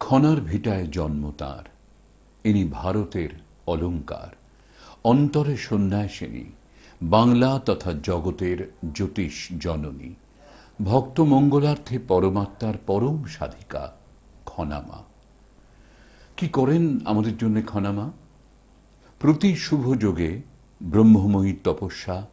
খনার ভিটায় জন্ম তাঁর, ইনি ভারতের অলংকার অন্তরে সন্ন্যাসিনী, বাংলা তথা জগতের জ্যোতিষ জননী। ভক্ত মঙ্গলার্থে পরমাত্মার পরম সাধিকা, খনামা। কি করেন আমাদের জন্য খনামা? প্রতি শুভ যোগে ব্রহ্মময়ী তপস্যা,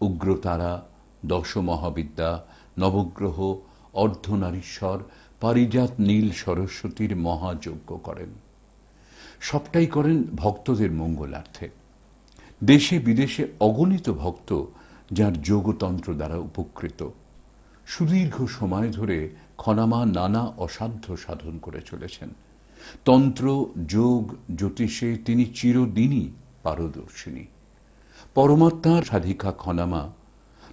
উগ্রতারা দশ মহাবিদ্যা নবগ্রহ অর্ধনারীশ্বর, পারিজাত নীল সরস্বতীর মহাযজ্ঞ করেন। সবটাই করেন ভক্তদের মঙ্গলার্থে। দেশে বিদেশে অগণিত ভক্ত যার যোগতন্ত্র দ্বারা উপকৃত। সুদীর্ঘ সময় ধরে খনামা নানা অসাধ্য সাধন করে চলেছেন। তন্ত্র, যোগ, জ্যোতিষে তিনি চিরদিনই পারদর্শিনী। পরমাত্মার সাধিকা খনামা,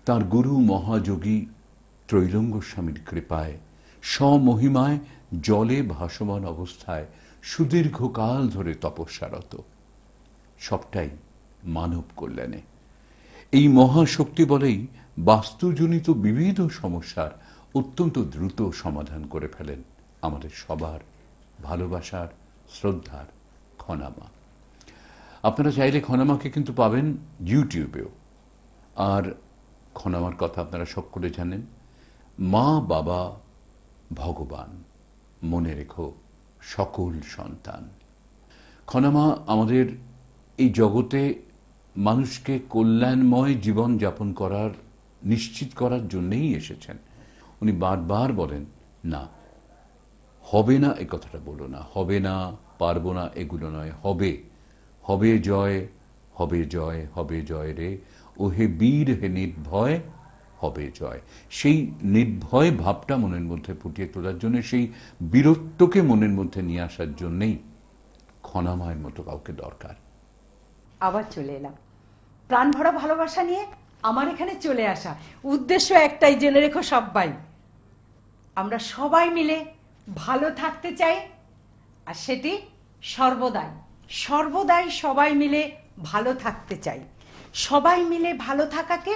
তার গুরু মহাযোগী ত্রৈলঙ্গ স্বামীর কৃপায়, স্বমহিমায় জলে ভাসমান অবস্থায় সুদীর্ঘকাল ধরে তপস্যারত। সবটাই মানব কল্যাণে। এই মহাশক্তি বলেই বাস্তুজনিত বিবিধ সমস্যার অত্যন্ত দ্রুত সমাধান করে ফেলেন আমাদের সবার ভালোবাসার শ্রদ্ধার খনামা। আপনারা চাইলে খনামাকে কিন্তু পাবেন ইউটিউবেও। আর খনামার কথা আপনারা সকলে জানেন। মা বাবা ভগবান। মনে রেখো, সকল সন্তান। খনামা, আমাদের এই জগতে মানুষকে কল্যাণময় জীবন যাপন করার, নিশ্চিত করার জন্যেই এসেছেন। উনি বারবার বলেন, না, হবে না এ কথাটা বলো না, হবে না, পারব না এগুলো নয়, হবে হবে জয় হবে জয় হবে জয় রে ও হে বীর হে নির্ভয় হবে জয়। সেই নির্ভয় ভাবটা মনের মধ্যে ফুটিয়ে তোলার জন্য, সেই বীরত্বকে মনের মধ্যে নিয়ে আসার জন্যেই ক্ষণাময়ের মতো কাউকে দরকার। আবার চলে এলাম। প্রাণ ভরা ভালোবাসা নিয়ে আমার এখানে চলে আসা। উদ্দেশ্য একটাই, জেনে রেখো সবাই। আমরা সবাই মিলে ভালো থাকতে চাই, আর সেটি সর্বদাই। সর্বদাই সবাই মিলে ভালো থাকতে চাই। সবাই মিলে ভালো থাকাকে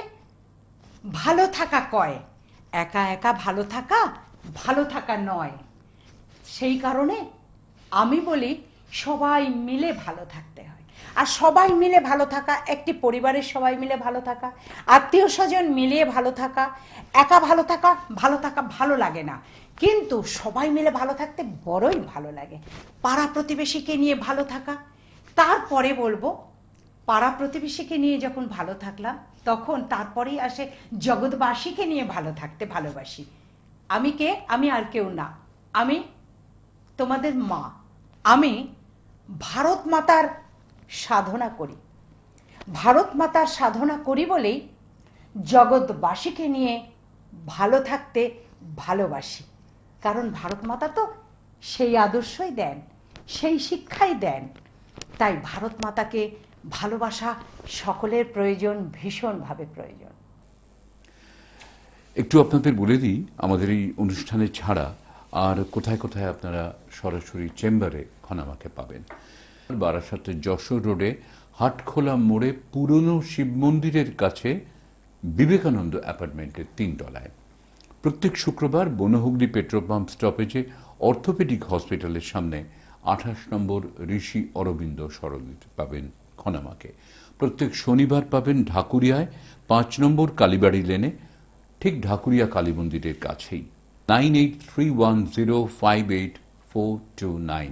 ভালো থাকা কয়? একা একা ভালো থাকা ভালো থাকা নয়। সেই কারণে আমি বলি সবাই মিলে ভালো থাকতে হয়। আর সবাই মিলে ভালো থাকা, একটি পরিবারের সবাই মিলে ভালো থাকা, আত্মীয় স্বজন মিলিয়ে ভালো থাকা, একা ভালো থাকা ভালো থাকা ভালো লাগে না। কিন্তু সবাই মিলে ভালো থাকতে বড়ই ভালো লাগে। পাড়া প্রতিবেশীকে নিয়ে ভালো থাকা। তারপরে বলব, পাড়া প্রতিবেশীকে নিয়ে যখন ভালো থাকলাম তখন তারপরেই আসে জগৎবাসীকে নিয়ে ভালো থাকতে ভালোবাসি। আমি কে? আমি আর কেউ না। আমি তোমাদের মা। আমি ভারত মাতার সাধনা করি। ভারত মাতার সাধনা করি বলেই জগৎবাসীকে নিয়ে ভালো থাকতে ভালোবাসি। কারণ ভারত মাতা তো সেই আদর্শই দেন, সেই শিক্ষাই দেন। তাই ভারত মাতাকে ভালোবাসা সকলের প্রয়োজন, ভীষণভাবে প্রয়োজন। একটু আপনাদের বলে দিই, আমাদের এই অনুষ্ঠানে ছাড়া আর কোথায় কোথায় আপনারা সরাসরি চেম্বারে খনামাকে পাবেন। বারাসাতের যশোর রোডে, হাটখোলা মোড়ে, পুরনো শিব মন্দিরের কাছে বিবেকানন্দ অ্যাপার্টমেন্টের তিন তলায়। প্রত্যেক শুক্রবার বনহুগলি পেট্রোল পাম্প স্টপেজে অর্থোপেডিক হসপিটালের সামনে আঠাশ নম্বর ঋষি অরবিন্দ সরণিতে পাবেন খনামাকে প্রত্যেক শনিবার পাবেন ঢাকুরিয়ায় পাঁচ নম্বর কালীবাড়ি লেনে, ঠিক ঢাকুরিয়া কালী মন্দিরের কাছেই। Nine eight three one zero five eight four two nine.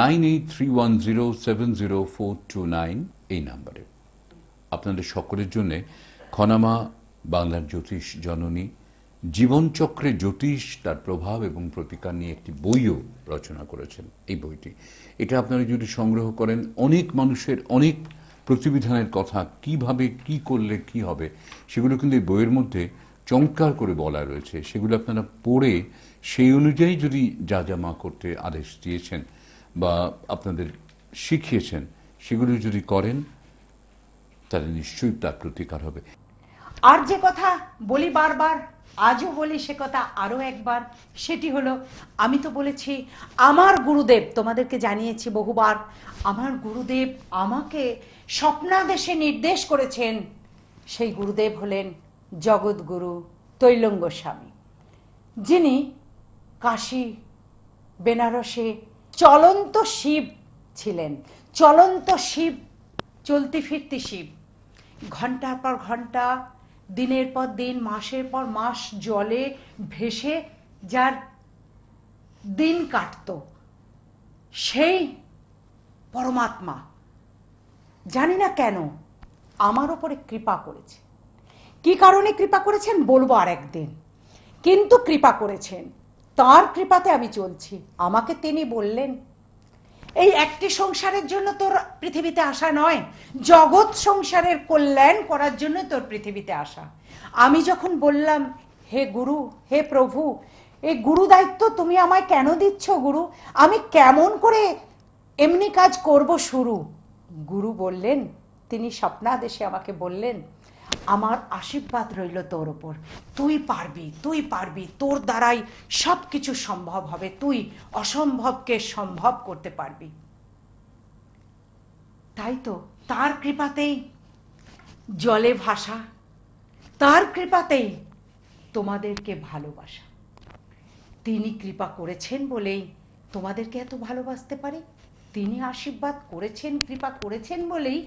Nine eight three one zero seven zero four two nine এই নাম্বারে। আপনাদের সকলের জন্য খনামা বাংলার জ্যোতিষ জননী জীবনচক্রে জ্যোতিষ তার প্রভাব এবং প্রতিকার নিয়ে একটি বইও রচনা করেছেন এই বইটি। এটা আপনারা যদি সংগ্রহ করেন, অনেক মানুষের অনেক প্রতিবিধানের কথা, কীভাবে, কি করলে কি হবে, সেগুলো কিন্তু এই বইয়ের মধ্যে চমৎকার করে বলা রয়েছে। সেগুলো আপনারা পড়ে সেই অনুযায়ী যদি যা যা মা করতে আদেশ দিয়েছেন বা আপনাদের শিখিয়েছেন, সেগুলো যদি করেন, তাহলে নিশ্চয়ই তার প্রতিকার হবে। আর যে কথা বলি বারবার আজও বলি সে কথা আরও একবার, সেটি হলো, আমি তো বলেছি, আমার গুরুদেব, তোমাদেরকে জানিয়েছি বহুবার, আমার গুরুদেব আমাকে স্বপ্নাদেশে নির্দেশ করেছেন, সেই গুরুদেব হলেন জগৎগুরু তৈলঙ্গ স্বামী, যিনি কাশী, বেনারসে চলন্ত শিব ছিলেন, চলন্ত শিব, চলতি ফিরতি শিব, ঘণ্টার পর ঘণ্টা দিনের পর দিন, মাসের পর মাস জলে ভেসে যার দিন কাটত, সেই পরমাত্মা জানি না কেন আমার ওপরে কৃপা করেছে। কি কারণে কৃপা করেছেন বলব আর একদিন কিন্তু কৃপা করেছেন, তার কৃপাতে আমি চলছি। আমাকে তিনি বললেন এই একটি সংসারের জন্য তোর পৃথিবীতে আসা নয়, জগৎ সংসারের কল্যাণ করার জন্য তোর পৃথিবীতে আসা। আমি যখন বললাম, হে গুরু, হে প্রভু এই গুরু দায়িত্ব তুমি আমায় কেন দিচ্ছ গুরু? আমি কেমন করে এমনি কাজ করব শুরু? গুরু বললেন, তিনি স্বপ্নাদেশে আমাকে বললেন আমার আশীর্বাদ রইল তোর ওপর তুই পারবি তুই পারবি, তোর দ্বারাই সব কিছু সম্ভব হবে। তুই অসম্ভবকে সম্ভব করতে পারবি। তাই তো, তার কৃপাতেই জলে ভাসা, তার কৃপাতেই তোমাদেরকে ভালোবাসা। তিনি কৃপা করেছেন বলেই তোমাদেরকে এত ভালোবাসতে পারি। তিনি আশীর্বাদ করেছেন, কৃপা করেছেন বলেই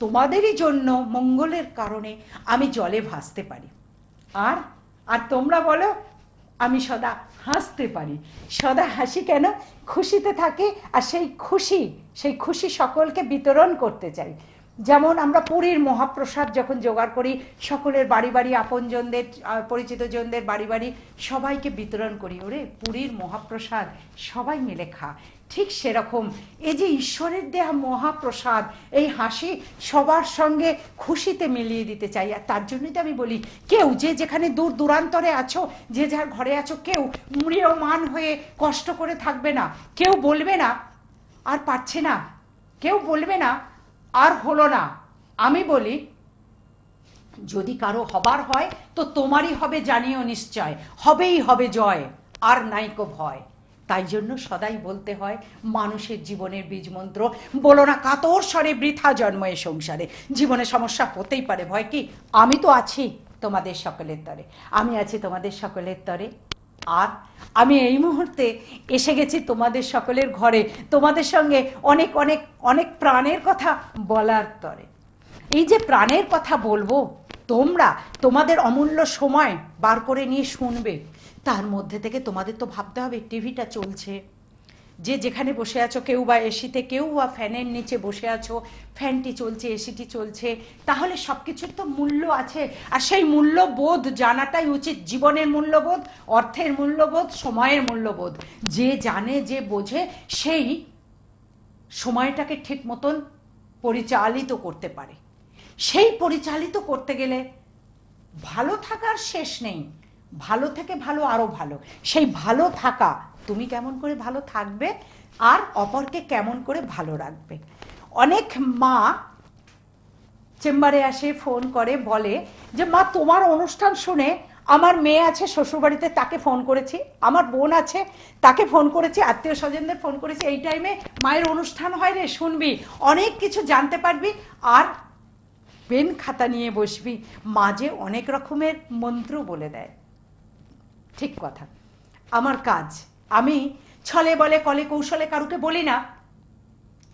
তোমাদেরই জন্য মঙ্গলের কারণে আমি জলে ভাসতে পারি। আর আর তোমরা বলো, আমি সদা হাসতে পারি। সদা হাসি কেন? খুশিতে থাকি আর সেই খুশি সেই খুশি সকলকে বিতরণ করতে চাই। যেমন আমরা পুরীর মহাপ্রসাদ যখন জোগাড় করি, সকলের বাড়ি বাড়ি আপনজনদের পরিচিতজনদের বাড়ি বাড়ি সবাইকে বিতরণ করি। ওরে, পুরীর মহাপ্রসাদ সবাই মিলে খা। ঠিক সেরকম। এই যে ঈশ্বরের দেয়া মহাপ্রসাদ, এই হাসি সবার সঙ্গে খুশিতে মিলিয়ে দিতে চাই। আর তার জন্যই তো আমি বলি, কেউ যে যেখানে দূর দূরান্তরে আছো, যে যার ঘরে আছো, কেউ মান হয়ে কষ্ট করে থাকবে না। কেউ বলবে না, আর পারছে না। কেউ বলবে না, আর হলো না। আমি বলি, যদি কারও হবার হয়, তো তোমারই হবে জানিও নিশ্চয়। হবেই হবে জয়, আর নাইকো ভয়। তাই জন্য সদাই বলতে হয়, মানুষের জীবনের বীজ মন্ত্র বলো না কাতর স্বরে বৃথা জন্ম এ সংসারে। জীবনে সমস্যা হতেই পারে, ভয় কি? আমি তো আছি তোমাদের সকলের তরে। আমি আছি তোমাদের সকলের তরে। আর আমি এই মুহূর্তে এসে গেছি তোমাদের সকলের ঘরে। তোমাদের সঙ্গে অনেক অনেক অনেক প্রাণের কথা বলার তরে। এই যে প্রাণের কথা বলব, তোমরা তোমাদের অমূল্য সময় বার করে নিয়ে শুনবে। তার মধ্যে থেকে তোমাদের তো ভাবতে হবে, টিভিটা চলছে। যে যেখানে বসে আছো, কেউ বা এসিতে, কেউ বা ফ্যানের নিচে বসে আছো, ফ্যানটি চলছে, এসিটি চলছে, তাহলে সব কিছুর তো মূল্য আছে। আর সেই মূল্যবোধ জানাটাই উচিত জীবনের মূল্যবোধ, অর্থের মূল্যবোধ, সময়ের মূল্যবোধ। যে জানে, যে বোঝে, সেই সময়টাকে ঠিক মতন পরিচালিত করতে পারে। সেই পরিচালিত করতে গেলে ভালো থাকার শেষ নেই। ভালো থেকে ভালো, আরও ভালো। সেই ভালো থাকা, তুমি কেমন করে ভালো থাকবে আর অপরকে কেমন করে ভালো রাখবে? অনেক মা চেম্বারে আসে, ফোন করে, বলে যে, মা, তোমার অনুষ্ঠান শুনে আমার মেয়ে আছে, শ্বশুরবাড়িতে তাকে ফোন করেছি, আমার বোন আছে, তাকে ফোন করেছি আত্মীয় স্বজনদের ফোন করেছি, এই টাইমে মায়ের অনুষ্ঠান হয় রে, শুনবি, অনেক কিছু জানতে পারবি আর পেন খাতা নিয়ে বসবি। মাঝে অনেক রকমের মন্ত্র বলে দেয়। ঠিক কথা। আমার কাজ, আমি ছলে বলে, কলে কৌশলে কারুকে বলি না।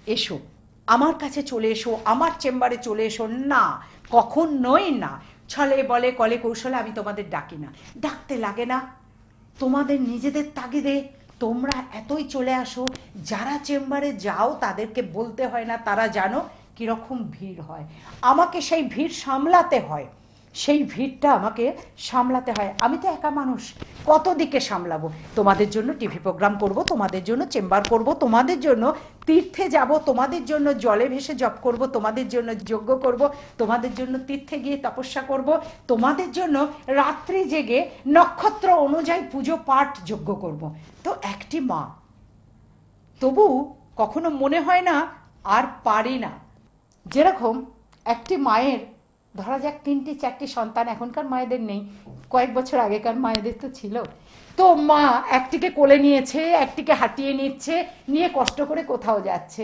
এসো, আমার কাছে চলে এসো, আমার চেম্বারে চলে এসো। না কখন নই না। ছলে বলে, কলে কৌশলে আমি তোমাদের ডাকি না। ডাকতে লাগে না। তোমাদের নিজেদের তাগিদে তোমরা এতই চলে আসো, যারা চেম্বারে যাও তাদেরকে বলতে হয় না, তারা জানো কীরকম ভিড় হয়। আমাকে সেই ভিড় সামলাতে হয়। সেই ভিড়টা আমাকে সামলাতে হয়। আমি তো একা মানুষ। কত দিকে সামলাবো? তোমাদের জন্য টিভি প্রোগ্রাম করব, তোমাদের জন্য চেম্বার করব, তোমাদের জন্য তীর্থে যাব, তোমাদের জন্য জলে ভেসে জপ করব, তোমাদের জন্য যজ্ঞ করব, তোমাদের জন্য তীর্থে গিয়ে তপস্যা করব, তোমাদের জন্য রাত্রি জেগে নক্ষত্র অনুযায়ী পুজো পাঠ যজ্ঞ করব। তো একটি মা। তবু কখনো মনে হয় না, আর পারি না। যেরকম একটি মায়ের ধরা যাক তিনটি, চারটি সন্তান এখনকার মায়েদের নেই। কয়েক বছর আগেকার মায়েদের তো ছিল। তো মা একটিকে কোলে নিয়েছে, একটিকে হাঁটিয়ে নিচ্ছে, নিয়ে কষ্ট করে কোথাও যাচ্ছে।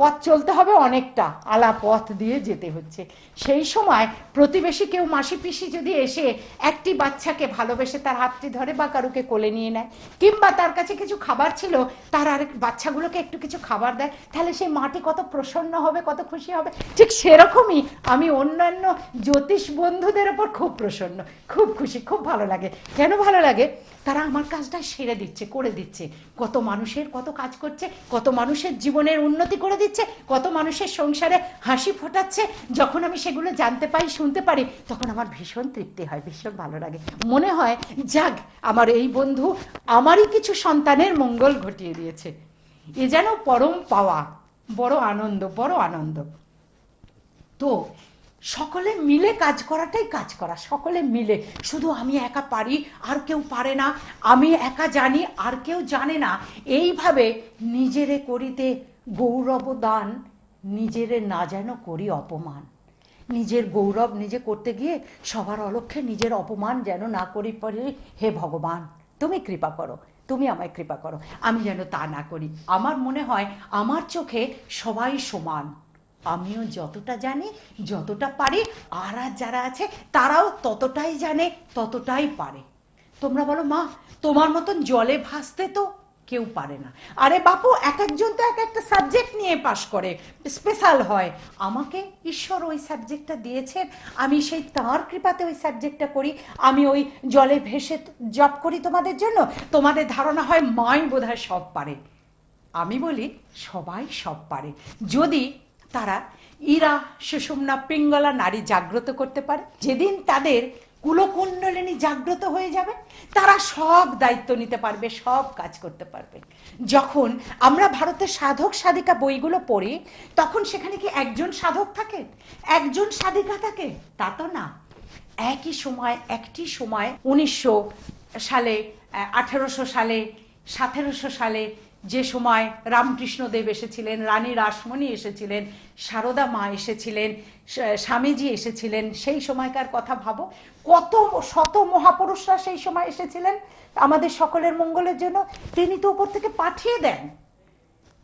পথ চলতে হবে অনেকটা আলা পথ দিয়ে যেতে হচ্ছে। সেই সময় প্রতিবেশী কেউ মাসি পিসি যদি এসে একটি বাচ্চাকে ভালোবেসে তার হাতটি ধরে বা কারুকে কোলে নিয়ে নেয়, কিংবা তার কাছে কিছু খাবার ছিল, তার আরেক বাচ্চাগুলোকে একটু কিছু খাবার দেয়, তাহলে সেই মাটি কত প্রসন্ন হবে, কত খুশি হবে। ঠিক সেরকমই আমি অন্যান্য জ্যোতিষ বন্ধুদের ওপর খুব প্রসন্ন, খুব খুশি, খুব ভালো লাগে। কেন ভালো লাগে? তারা আমার কাজটা সেরে দিচ্ছে, করে দিচ্ছে। কত মানুষের, কত কাজ করছে, কত মানুষের জীবনের উন্নতি করে দিচ্ছে, কত মানুষের সংসারে হাসি ফোটাচ্ছে। যখন আমি সেগুলো জানতে পাই, শুনতে পারি, তখন আমার ভীষণ তৃপ্তি হয়, ভীষণ ভালো লাগে। মনে হয়, যাক, আমার এই বন্ধু আমারই কিছু সন্তানের মঙ্গল ঘটিয়ে দিয়েছে। এ যেন পরম পাওয়া, বড় আনন্দ বড় আনন্দ। তো সকলে মিলে কাজ করাটাই কাজ করা, সকলে মিলে। শুধু আমি একা পারি, আর কেউ পারে না। আমি একা জানি, আর কেউ জানে না। এইভাবে নিজেরে করিতে গৌরব দান নিজেরে না যেন করি অপমান। নিজের গৌরব নিজে করতে গিয়ে সবার অলক্ষে নিজের অপমান যেন না করি পারি, হে ভগবান, তুমি কৃপা করো, তুমি আমায় কৃপা করো। আমি যেন তা না করি। আমার মনে হয়, আমার চোখে সবাই সমান। আমিও যতটা জানি, যতটা পারি, আর আর যারা আছে, তারাও ততটাই জানে, ততটাই পারে। তোমরা বলো, মা, তোমার মতন জলে ভাসতে তো কেউ পারে না। আরে বাপু, এক একজন তো এক একটা সাবজেক্ট নিয়ে পাশ করে স্পেশাল হয়। আমাকে ঈশ্বর ওই সাবজেক্টটা দিয়েছেন, আমি সেই তাঁর কৃপাতে ওই সাবজেক্টটা করি, আমি ওই জলে ভেসে জব করি তোমাদের জন্য, তোমাদের ধারণা হয় মাই বোধহয় সব পারে। আমি বলি, সবাই সব পারে। যদি তারা ইরা, সুষুম্না, পিঙ্গলা নারী জাগ্রত করতে পারে। যেদিন তাদের কুলকুণ্ডলিনী জাগ্রত হয়ে যাবে, তারা সব দায়িত্ব নিতে পারবে, সব কাজ করতে পারবে। যখন আমরা ভারতের সাধক সাধিকা বইগুলো পড়ি, তখন সেখানে কি একজন সাধক থাকে? একজন সাধিকা থাকে? তা তো না। একই সময়, একটি সময়, উনিশশো সালে আঠেরোশো সালে, সতেরোশো সালে যে সময় রামকৃষ্ণদেব এসেছিলেন, রানী রাসমণি এসেছিলেন, সারদা মা এসেছিলেন স্বামীজি এসেছিলেন, সেই সময়কার কথা ভাবো। কত শত মহাপুরুষরা সেই সময় এসেছিলেন আমাদের সকলের মঙ্গলের জন্য। তিনি তো উপর থেকে পাঠিয়ে দেন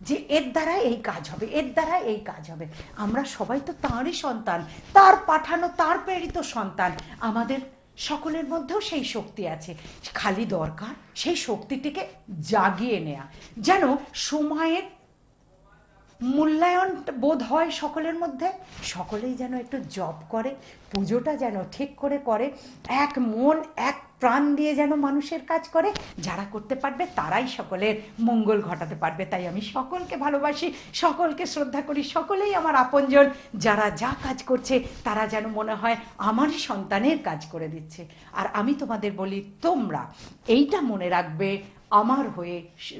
যে এর দ্বারা এই কাজ হবে, এর দ্বারা এই কাজ হবে। আমরা সবাই তো তাঁরই সন্তান, তার পাঠানো, তার প্রেরিত সন্তান। আমাদের সকলের মধ্যেও সেই শক্তি আছে। খালি দরকার সেই শক্তিটিকে জাগিয়ে নেয়া। যেন সময়ের মূল্যায়ন বোধ হয় সকলের মধ্যে। সকলেই যেন একটু জব করে, পুজোটা যেন ঠিক করে করে, এক মন, এক প্রাণ দিয়ে যেন মানুষের কাজ করে। যারা করতে পারবে তারাই সকলের মঙ্গল ঘটাতে পারবে। তাই আমি সকলকে ভালোবাসি, সকলকে শ্রদ্ধা করি, সকলেই আমার আপনজন। যারা যা কাজ করছে, তারা যেন মনে হয় আমারই সন্তানের কাজ করে দিচ্ছে। আর আমি তোমাদের বলি, তোমরা এইটা মনে রাখবে আমার হয়ে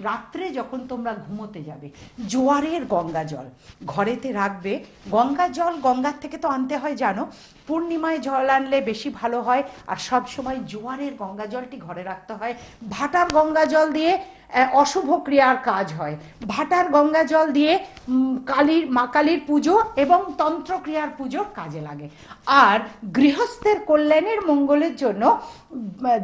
রাত্রে যখন তোমরা ঘুমোতে যাবে, জোয়ারের গঙ্গা জল। ঘরেতে রাখবে। গঙ্গা জল গঙ্গার থেকে তো আনতে হয়, জানো? পূর্ণিমায় জল আনলে বেশি ভালো হয়, আর সব সময় জোয়ারের গঙ্গা জলটি ঘরে রাখতে হয়। ভাটার গঙ্গা জল দিয়ে অশুভ ক্রিয়ার কাজ হয়। ভাটার গঙ্গা জল দিয়ে কালীর, মা কালীর পুজো এবং তন্ত্রক্রিয়ার পুজোর কাজে লাগে। আর গৃহস্থের কল্যাণের মঙ্গলের জন্য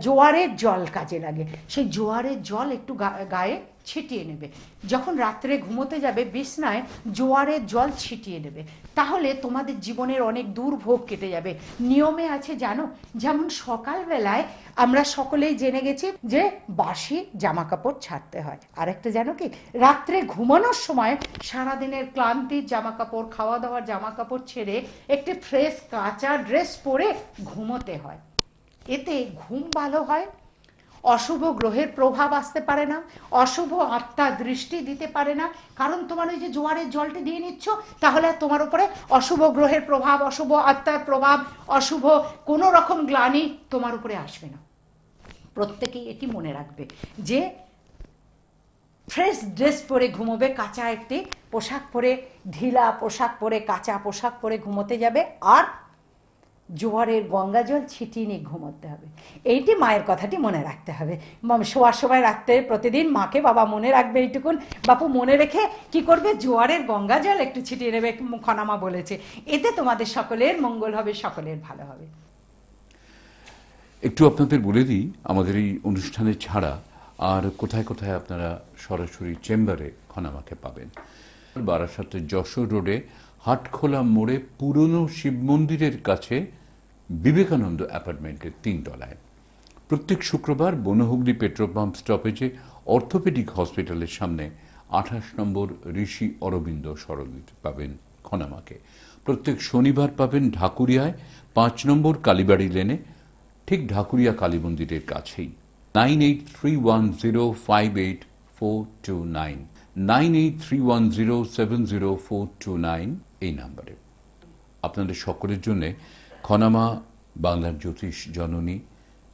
জোয়ারের জল কাজে লাগে। সেই জোয়ারের জল একটু গায়ে ছিটিয়ে নেবে। যখন রাত্রে ঘুমোতে যাবে, বিছনায় জোয়ারের জল ছিটিয়ে নেবে। তাহলে তোমাদের জীবনের অনেক দুর্ভোগ কেটে যাবে। নিয়মে আছে জানো, যেমন সকালবেলায় আমরা সকলেই জেনে গেছি যে বাসি জামা কাপড় ছাড়তে হয়। আরেকটা জানো কি, রাত্রে ঘুমানোর সময় সারাদিনের ক্লান্তির জামা কাপড় খাওয়া দাওয়ার জামা কাপড় ছেড়ে একটি ফ্রেশ কাঁচা ড্রেস পরে ঘুমোতে হয়। এতে ঘুম ভালো হয় অশুভ গ্রহের প্রভাব আসতে পারে না, অশুভ আত্মা দৃষ্টি দিতে পারে না। কারণ তোমার ওই যে জোয়ারের জলটি দিয়ে নিচ্ছ, তাহলে তোমার উপরে অশুভ গ্রহের প্রভাব, অশুভ আত্মার প্রভাব, অশুভ কোনো রকম গ্লানি তোমার উপরে আসবে না। প্রত্যেকেই এটি মনে রাখবে যে ফ্রেশ ড্রেস পরে ঘুমোবে, কাঁচা একটি পোশাক পরে ঢিলা পোশাক পরে কাঁচা পোশাক পরে ঘুমোতে যাবে, আর জোয়ারের গঙ্গা জল ছিটিয়ে নিয়ে ঘুমোতে হবে। এইটি মায়ের কথাটি মনে রাখতে হবে। শোয়ার সময় রাখতে প্রতিদিন মাকে বাবা মনে রাখবে এইটুকুন। বাপু মনে রেখে কি করবে? জোয়ারের গঙ্গা জল একটু ছিটিয়ে নেবে। খনামা বলেছে। এতে তোমাদের সকলের মঙ্গল হবে, সকলের ভালো হবে। একটু আপনাদের বলে দিই, আমাদের এই অনুষ্ঠানে ছাড়া আর কোথায় কোথায় আপনারা সরাসরি চেম্বারে খনামাকে পাবেন? বারাসাতের যশোর রোডে হাটখোলা মোড়ে পুরনো শিব মন্দিরের কাছে বিবেকানন্দ অ্যাপার্টমেন্টের তিন তলায়। প্রত্যেক শুক্রবার বনহুগলি পেট্রোল পাম্প স্টপেজে অর্থোপেডিক হসপিটালের সামনে আঠাশ নম্বর ঋষি অরবিন্দ সরণিতে পাবেন খনামাকে। প্রত্যেক শনিবার পাবেন ঢাকুরিয়ায় পাঁচ নম্বর কালীবাড়ি লেনে, ঠিক ঢাকুরিয়া কালী মন্দিরের কাছেই। Nine eight three one zero five eight four two nine. Nine eight three one zero seven zero four two nine এই নাম্বারে। আপনাদের সকলের জন্য খনামা, বাংলার জ্যোতিষ জননী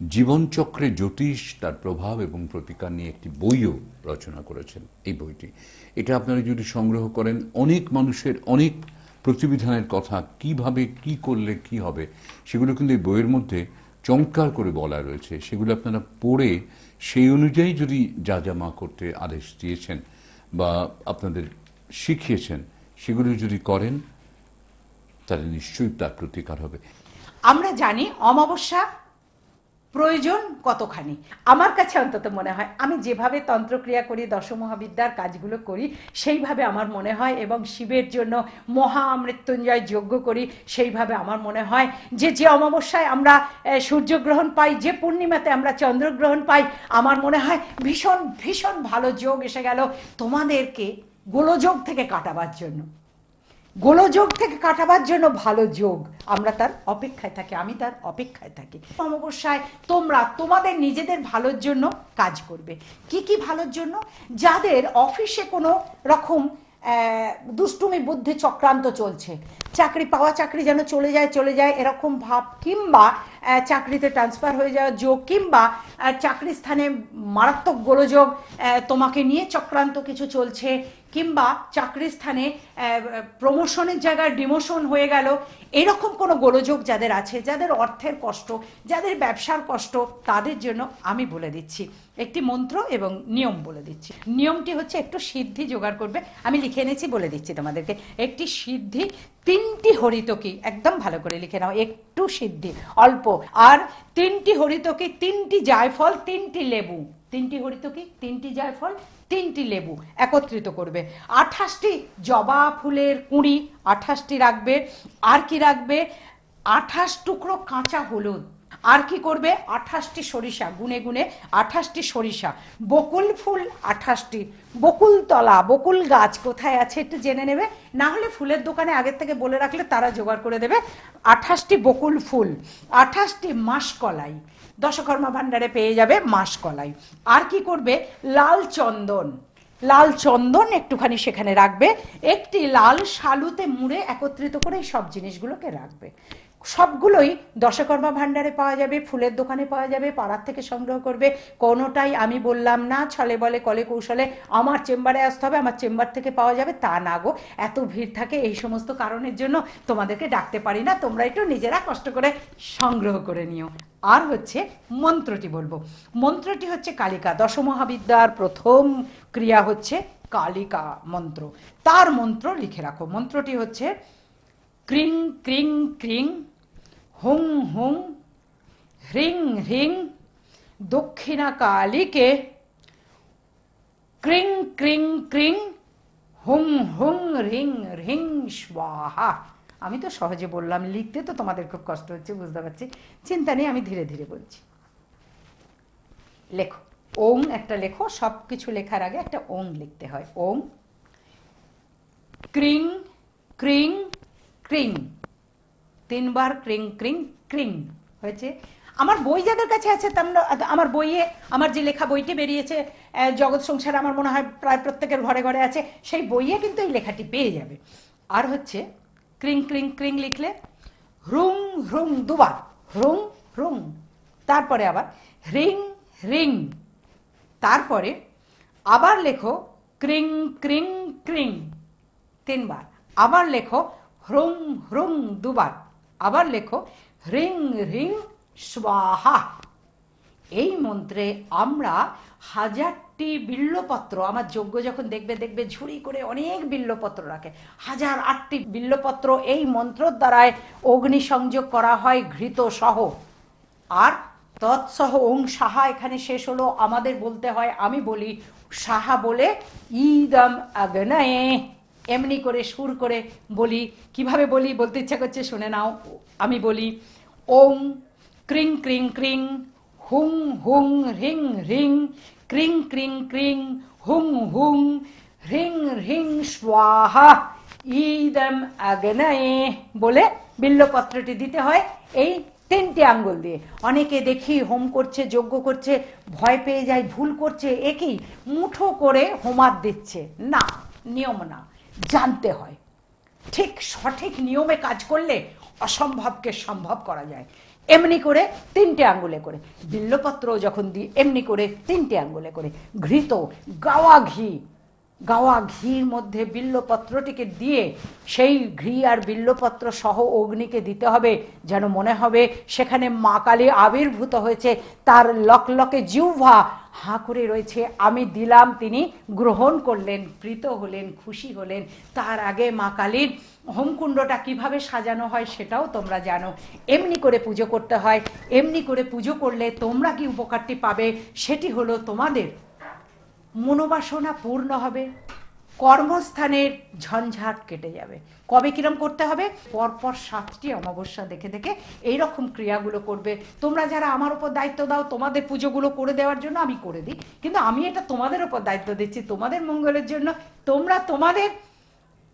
জীবনচক্রে জ্যোতিষ তার প্রভাব এবং প্রতিকার নিয়ে একটি বইও রচনা করেছেন এই বইটি। এটা আপনারা যদি সংগ্রহ করেন, অনেক মানুষের অনেক প্রতিবিধানের কথা, কীভাবে, কি করলে কি হবে, সেগুলো কিন্তু এই বইয়ের মধ্যে চমৎকার করে বলা রয়েছে। সেগুলো আপনারা পড়ে সেই অনুযায়ী যদি যা যা মা করতে আদেশ দিয়েছেন বা আপনাদের শিখিয়েছেন, সেগুলো যদি করেন তাহলে নিশ্চয়ই তার প্রতিকার হবে। আমরা জানি অমাবস্যা প্রয়োজন কতখানি। আমার কাছে অন্তত মনে হয় আমি যেভাবে তন্ত্রক্রিয়া করি, দশমহাবিদ্যার কাজগুলো করি, সেইভাবে আমার মনে হয় এবং শিবের জন্য মহা মৃত্যুঞ্জয় যজ্ঞ করি, সেইভাবে আমার মনে হয় যে যে অমাবস্যায় আমরা সূর্যগ্রহণ পাই, যে পূর্ণিমাতে আমরা চন্দ্রগ্রহণ পাই, আমার মনে হয় ভীষণ ভীষণ ভালো যোগ এসে গেল তোমাদেরকে গোলযোগ থেকে কাটাবার জন্য। গোলযোগ থেকে কাটাবার জন্য ভালো যোগ। আমরা তার অপেক্ষায় থাকি, আমি তার অপেক্ষায় থাকি। অমাবস্যায় তোমরা তোমাদের নিজেদের ভালোর জন্য কাজ করবে। কি কি ভালোর জন্য? যাদের অফিসে কোনো রকম দুষ্টুমি, বুদ্ধি চক্রান্ত চলছে। চাকরি পাওয়া চাকরি যেন চলে যায় চলে যায় এরকম ভাব, কিংবা চাকরিতে ট্রান্সফার হয়ে যাওয়ার যোগ, কিংবা চাকরির স্থানে মারাত্মক গোলযোগ তোমাকে নিয়ে চক্রান্ত কিছু চলছে কিংবা চাকরির স্থানে প্রমোশনের জায়গায় ডিমোশন হয়ে গেল, এরকম কোনো গোলযোগ যাদের আছে, যাদের অর্থের কষ্ট, যাদের ব্যবসার কষ্ট, তাদের জন্য আমি বলে দিচ্ছি। একটি মন্ত্র এবং নিয়ম বলে দিচ্ছি। নিয়মটি হচ্ছে একটু সিদ্ধি জোগাড় করবে। আমি লিখে এনেছি, বলে দিচ্ছি তোমাদেরকে। একটি সিদ্ধি তিনটি হরিতকি, একদম ভালো করে লিখে নাও, একটু সিদ্ধি, অল্প। আর তিনটি হরিতকি, তিনটি জায়ফল, তিনটি লেবু। তিনটি হরিতকি, তিনটি জায়ফল, তিনটি লেবু একত্রিত করবে। আঠাশটি জবা ফুলের কুঁড়ি, আঠাশটি রাখবে। আর কি রাখবে? আঠাশ টুকরো কাঁচা হলুদ। আর কি করবে? আঠাশটি সরিষা, গুনে গুনে আঠাশটি সরিষা। বকুল ফুল আঠাশটি। বকুল তলা বকুল গাছ কোথায় আছে একটু জেনে নেবে? না হলে ফুলের দোকানে আগের থেকে বলে রাখলে তারা জোগাড় করে দেবে। আঠাশটি বকুল ফুল, আঠাশটি মাসকলাই। দশকর্মা ভাণ্ডারে পেয়ে যাবে মাসকলাই। আর কি করবে? লাল চন্দন। লাল চন্দন একটুখানি সেখানে রাখবে। একটি লাল শালুতে মুড়ে একত্রিত করে সব জিনিসগুলোকে রাখবে। সবগুলোই দশকর্মা ভাণ্ডারে পাওয়া যাবে, ফুলের দোকানে পাওয়া যাবে, পাড়ার থেকে সংগ্রহ করবে। কোনোটাই আমি বললাম না, ছলে বলে, কলে কৌশলে আমার চেম্বারে আসতে হবে, আমার চেম্বার থেকে পাওয়া যাবে। তা না গো, এত ভিড় থাকে এই সমস্ত কারণের জন্য তোমাদেরকে ডাকতে পারি না, তোমরা একটু নিজেরা কষ্ট করে সংগ্রহ করে নিও। আর হচ্ছে মন্ত্রটি বলব। মন্ত্রটি হচ্ছে কালিকা। দশমহাবিদ্যার প্রথম ক্রিয়া হচ্ছে কালিকা মন্ত্র। তার মন্ত্র লিখে রাখো। মন্ত্রটি হচ্ছে ক্রিং ক্রিং ক্রিং হুং হুং হ্রিং হ্রিং দক্ষিণা কালীকে ক্রিং ক্রিং ক্রিং, হুং হুং, রিং রিং, স্বাহা। আমি তো সহজে বললাম, লিখতে তো তোমাদের খুব কষ্ট হচ্ছে, বুঝতে পারছি। চিন্তা নেই, আমি ধীরে ধীরে বলছি। লেখো। ওং একটা লেখো সব কিছু লেখার আগে একটা ওং লিখতে হয়। ওং ক্রিং ক্রিং ক্রিং। তিনবার ক্রিং ক্রিং ক্রিং হয়েছে। আমার বই যাদের কাছে আছে, তোমরা, আমার বইয়ে, আমার যে লেখা বইটি বেরিয়েছে জগৎ সংসার আমার মনে হয় প্রায় প্রত্যেকের ঘরে ঘরে আছে, সেই বইয়ে কিন্তু এই লেখাটি পেয়ে যাবে। আর হচ্ছে, ক্রিং ক্রিং ক্রিং লিখলে হুং হ্রুং দুবার হুং হুং তারপরে আবার হ্রিং হ্রিং তারপরে আবার লেখো, ক্রিং ক্রিং ক্রিং। তিনবার। আবার লেখো, হ্রুং হ্রুং দুবার। আবার লেখো হ্রিং হ্রিং স্বাহা। এই মন্ত্রে আমরা হাজারটি বিল্লপত্র, আমার যজ্ঞ যখন দেখবে দেখবে ঝুড়ি করে অনেক বিল্লপত্র রাখে। হাজার আটটি বিল্লপত্র এই মন্ত্রর দ্বারায় অগ্নি সংযোগ করা হয় ঘৃত সহ। আর তৎসহ ওং সাহা এখানে শেষ হলো। আমাদের বলতে হয়, আমি বলি সাহা বলে ইদম আগ্নয়ে। এমনি করে সুর করে বলি। কীভাবে বলি বলতে ইচ্ছা করছে শুনে নাও। আমি বলি, ওম, ক্রিং ক্রিং ক্রিং, হুং হুং, রিং রিং, ক্রিং ক্রিং ক্রিং, হুং হুং, রিং রিং, স্বাহা, ইদম আগ্নেয়ে বলে বিল্লপত্রটি দিতে হয় এই তিনটি আঙ্গুল দিয়ে। অনেকে দেখি হোম করছে, যজ্ঞ করছে, ভয় পেয়ে যায়, ভুল করছে, একই মুঠো করে হোমার দিচ্ছে। না, নিয়ম না। জানতে হয়। ঠিক সঠিক নিয়মে কাজ করলে অসম্ভবকে সম্ভব করা যায়। এমনি করে তিনটে আঙ্গুলে করে। বিল্লপত্র যখন দিই, এমনি করে তিনটে আঙ্গুলে করে। ঘৃত, গাওয়া ঘি গাওয়া ঘির মধ্যে বিল্লপত্রটিকে দিয়ে সেই ঘি আর বিল্লপত্র সহ অগ্নিকে দিতে হবে। যেন মনে হবে সেখানে মা কালী আবির্ভূত হয়েছে। তার লকলকে জিহ্বা হাঁ করে রয়েছে। আমি দিলাম, তিনি গ্রহণ করলেন, প্রীত হলেন, খুশি হলেন। তার আগে মা কালীর হোমকুণ্ডটা কীভাবে সাজানো হয় সেটাও তোমরা জানো। এমনি করে পুজো করতে হয়। এমনি করে পুজো করলে তোমরা কি উপকারটি পাবে? সেটি হলো তোমাদের মনোবাসনা পূর্ণ হবে, কর্মস্থানের ঝঞ্ঝাট কেটে যাবে। কবে কিরম করতে হবে? পরপর সাতটি অমাবস্যা দেখে দেখে এই রকম ক্রিয়াগুলো করবে। তোমরা যারা আমার উপর দায়িত্ব দাও, তোমাদের পুজোগুলো করে দেওয়ার জন্য আমি করে দিই। কিন্তু আমি এটা তোমাদের উপর দায়িত্ব দিচ্ছি, তোমাদের মঙ্গলের জন্য। তোমরা তোমাদের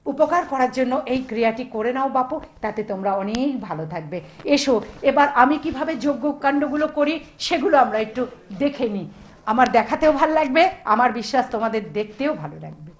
উপকার করার জন্য এই ক্রিয়াটি করে নাও বাপু, তাতে তোমরা অনেক ভালো থাকবে। এসো, এবার আমি কীভাবে যজ্ঞ কাণ্ডগুলো করি, সেগুলো আমরা একটু দেখে নিই। আমার দেখাতেও ভালো লাগবে আমার বিশ্বাস তোমাদের দেখতেও ভালো লাগবে।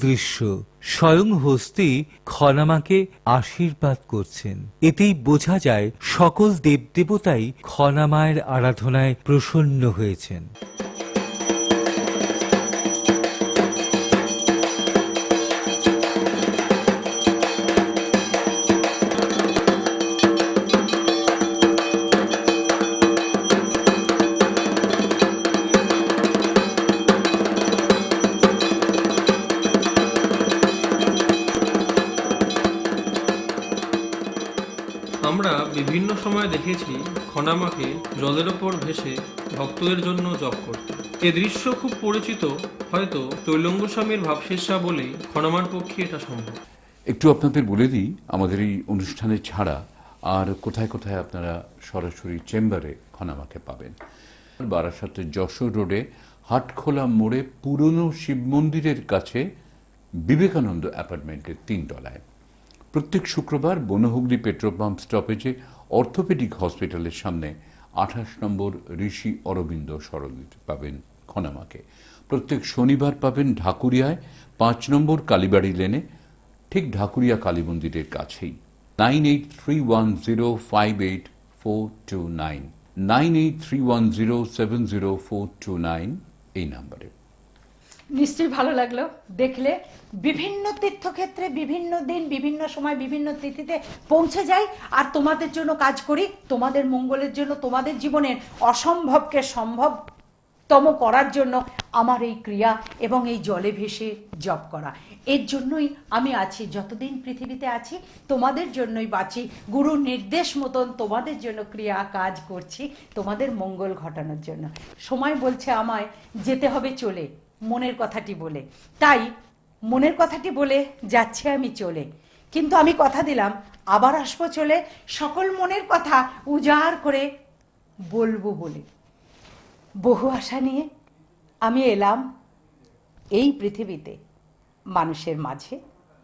দৃশ্য স্বয়ং হস্তি খনামাকে আশীর্বাদ করছেন। এতেই বোঝা যায় সকল দেবদেবতাই খনামায়ের আরাধনায় প্রসন্ন হয়েছেন। ভক্তদের জন্য জপ করতে। এ দৃশ্য খুব পরিচিত, হয়তো তৈলঙ্গ স্বামীর ভাবশেষা বলেই খনামার পক্ষে এটা সম্ভব। একটু আপনাদের বলে দিই, আমাদের এই অনুষ্ঠানে ছাড়া আর কোথায় কোথায় আপনারা সরাসরি চেম্বারে খনামাকে পাবেন। বারাসাতের যশোর রোডে, হাটখোলা মোড়ে পুরনো শিব মন্দিরের কাছে বিবেকানন্দ অ্যাপার্টমেন্টের তিন তলায়। প্রত্যেক শুক্রবার বনহুগলি পেট্রোল পাম্প স্টপেজে অর্থোপেডিক হসপিটালের সামনে আঠাশ নম্বর ঋষি অরবিন্দ সরণিতে পাবেন খনামাকে। প্রত্যেক শনিবার পাবেন ঢাকুরিয়ায়, পাঁচ নম্বর কালীবাড়ি লেনে, ঠিক ঢাকুরিয়া কালী মন্দিরের কাছেই। Nine eight three one zero five eight four two nine. Nine eight three one zero seven zero four two nine এই নাম্বারে। নিশ্চয়ই ভালো লাগল। দেখলে বিভিন্ন তীর্থক্ষেত্রে বিভিন্ন দিন, বিভিন্ন সময়, বিভিন্ন তিথিতে পৌঁছে যাই আর তোমাদের জন্য কাজ করি। তোমাদের মঙ্গলের জন্য, তোমাদের জীবনের অসম্ভবকে সম্ভবতম করার জন্য আমার এই ক্রিয়া এবং এই জলে ভেসে জপ করা। এর জন্যই আমি আছি, যতদিন পৃথিবীতে আছি, তোমাদের জন্যই বাঁচি। গুরুর নির্দেশ মতন তোমাদের জন্য ক্রিয়া কাজ করছি, তোমাদের মঙ্গল ঘটানোর জন্য। সময় বলছে আমায়, যেতে হবে চলে। মনের কথাটি বলে। তাই মনের কথাটি বলে যাচ্ছে আমি চলে। কিন্তু আমি কথা দিলাম, আবার আসব চলে, সকল মনের কথা উজাড় করে বলব বলে। বহু আশা নিয়ে আমি এলাম এই পৃথিবীতে। মানুষের মাঝে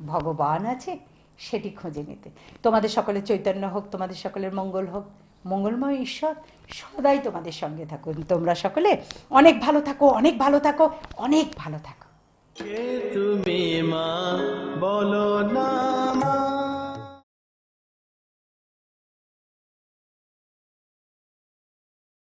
ভগবান আছে, সেটি খুঁজে নিতে। তোমাদের সকলের চৈতন্য হোক, তোমাদের সকলের মঙ্গল হোক মঙ্গলময় ঈশ্বর, সদাই তোমাদের সঙ্গে থাকো তোমরা সকলে অনেক ভালো থাকো, অনেক ভালো থাকো, অনেক ভালো থাকো। তুমি মা? বলো না